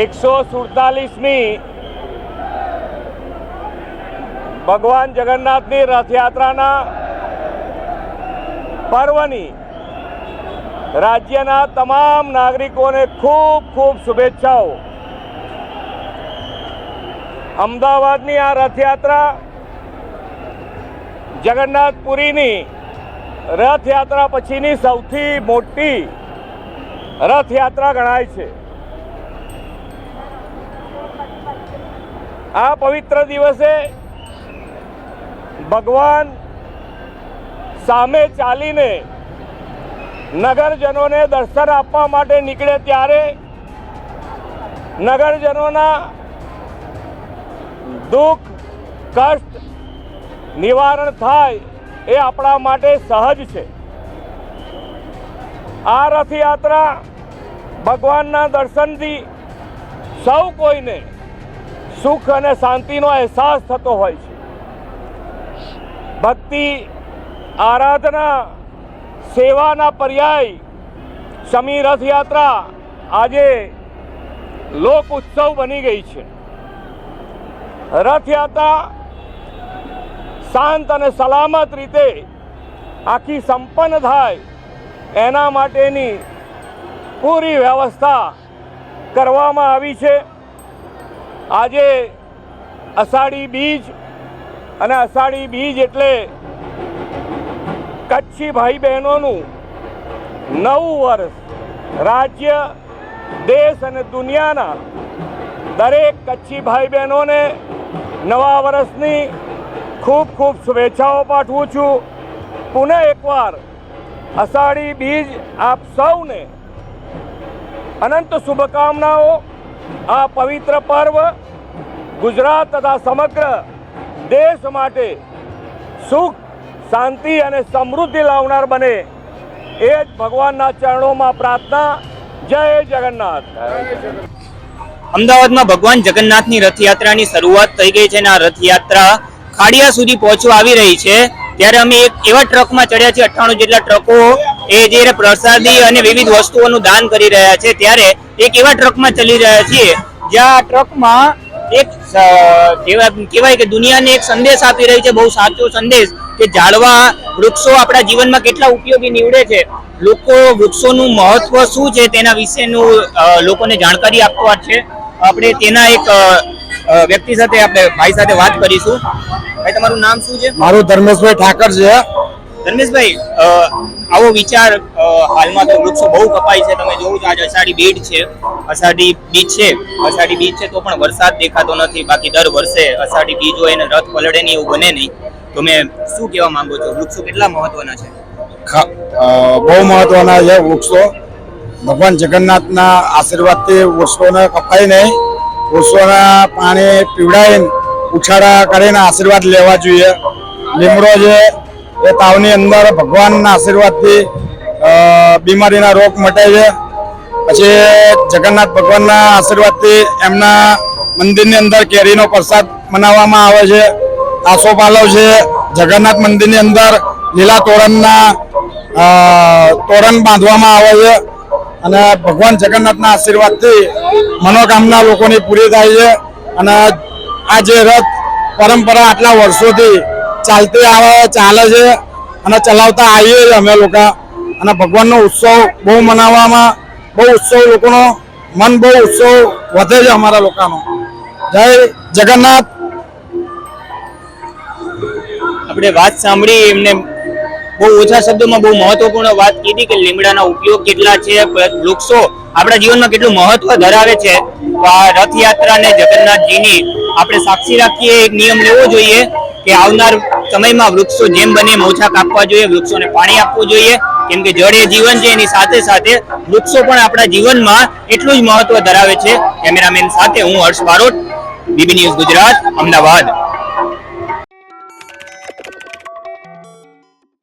એકસો સુડતાલીસમી ભગવાન જગન્નાથની રથયાત્રાના પર્વની રાજ્યના તમામ નાગરિકોને ખૂબ ખૂબ શુભેચ્છાઓ. અમદાવાદની આ રથયાત્રા જગન્નાથપુરીની રથયાત્રા પછીની સૌથી મોટી રથયાત્રા ગણાય છે. આ પવિત્ર દિવસે ભગવાન સામે ચાલીને નગરજનોને દર્શન આપવા માટે નીકળે ત્યારે નગરજનોના દુઃખ, કષ્ટ નિવારણ થાય એ આપણા માટે સહજ છે. આ રથયાત્રા ભગવાનના દર્શનથી સૌ કોઈને સુખ અને શાંતિનો અહેસાસ થતો હોય છે. ભક્તિ, આરાધના, સેવાના પર્યાય શમી રથયાત્રા આજે લોક ઉત્સવ બની ગઈ છે. રથયાત્રા શાંત અને સલામત રીતે આખી સંપન્ન થાય એના માટેની પૂરી વ્યવસ્થા કરવામાં આવી છે. આજે અષાઢી બીજ અને અષાઢી બીજ એટલે કચ્છી ભાઈ બહેનોનું નવું વર્ષ રાજ્ય, દેશ અને દુનિયાના દરેક કચ્છી ભાઈ બહેનોને નવા વર્ષની ખૂબ ખૂબ શુભેચ્છાઓ પાઠવું છું. પુનઃ એકવાર અષાઢી બીજ આપ સૌને અનંત શુભકામનાઓ આ પવિત્ર પર્વ ગુજરાત તથા સમગ્ર દેશ માટે સુખ, શાંતિ અને સમૃદ્ધિ લાવનાર બને એ જ ભગવાનના ચરણોમાં પ્રાર્થના. જય જગન્નાથ. અમદાવાદમાં ભગવાન જગન્નાથની રથયાત્રાની શરૂઆત થઈ ગઈ છે અને આ રથયાત્રા ખાડિયા સુધી પહોંચવા આવી રહી છે. ત્યારે અમે એક એવા ટ્રકમાં ચડ્યા છે અઠ્ઠાણું જેટલા ટ્રકો એ જે પ્રસાદી અને વિવિધ વસ્તુઓનું દાન કરી રહ્યા છે. ત્યારે એક એવા ટ્રકમાં ચલી રહ્યા છીએ જ્યાં ટ્રકમાં એક કહેવાય કે દુનિયાને એક સંદેશ આપી રહી છે બહુ સાચો સંદેશ કે ઝાડવા વૃક્ષો આપણા જીવનમાં કેટલા ઉપયોગી નીવડે છે. લોકો વૃક્ષોનું મહત્વ શું છે તેના વિશેનું લોકોને જાણકારી આપવા છે. આપણે તેના એક વ્યક્તિ સાથે આપણે ભાઈ સાથે વાત કરીશું. ભાઈ તમારું નામ શું છે? મારું ધર્મેશભાઈ ઠાકર છે. ધર્મેશભાઈ આવો વિચાર હાલમાં તો વૃક્ષો બહુ કપાય છે. તમે જોવું છો આજે અષાઢી બીજ છે. અષાઢી બીજ છે. અષાઢી બીજ છે તો પણ વરસાદ દેખાતો નથી. બાકી દર વર્ષે અષાઢી બીજ હોય અને રથ પલળે નહીં, એવું બને નહીં. તો તમે શું કહેવા માંગો છો? વૃક્ષો કેટલા મહત્વના છે? બહુ મહત્વના છે વૃક્ષો. ભગવાન જગન્નાથના આશીર્વાદથી વૃક્ષોને કપાય નહીં. વૃક્ષોના પાણી પીવડાવીને, ઉછાળા કરીને આશીર્વાદ લેવા જોઈએ. લીમડો છે એ તાવની અંદર ભગવાનના આશીર્વાદથી બીમારીના રોગ મટે છે. પછી જગન્નાથ ભગવાનના આશીર્વાદથી એમના મંદિરની અંદર કેરીનો પ્રસાદ મનાવવામાં આવે છે. આસોપાલવ છે. જગન્નાથ મંદિરની અંદર લીલા તોરણના તોરણ બાંધવામાં આવે છે. અને ભગવાન જગન્નાથના આશીર્વાદથી મનોકામના લોકોની પૂરી થાય છે. અને આ જે રથ પરંપરા આટલા વર્ષોથી ચાલતી આવે, ચાલે છે અને ચલાવતા આવીએ છીએ અમે લોકો. અને ભગવાનનો ઉત્સવ બહુ મનાવવામાં, બહુ ઉત્સવ લોકોનો મન બહુ ઉત્સવ વધે છે અમારા લોકોનો. જય જગન્નાથ. આપણે વાત સાંભળી, એમને બહુ ઓછા શબ્દોમાં બહુ મહત્વપૂર્ણ વાત કીધી કે લીમડાના ઉપયોગ કેટલા છે વૃક્ષો આપણા જીવનમાં કેટલું મહત્વ ધરાવે છે. તો આ રથયાત્રાને જગન્નાથજીની આપણે સાક્ષી રાખીએ, એક નિયમ લેવો જોઈએ કે આવનાર સમયમાં વૃક્ષો જેમ બને મોછા કાપવા જોઈએ, વૃક્ષોને પાણી આપવું જોઈએ. કેમ કે જળ એ જીવન છે, એની સાથે સાથે વૃક્ષો પણ આપણા જીવનમાં એટલું જ મહત્વ ધરાવે છે. કેમેરામેન સાથે હું હર્ષ બારોટ, બીબી ન્યૂઝ ગુજરાત, અમદાવાદ.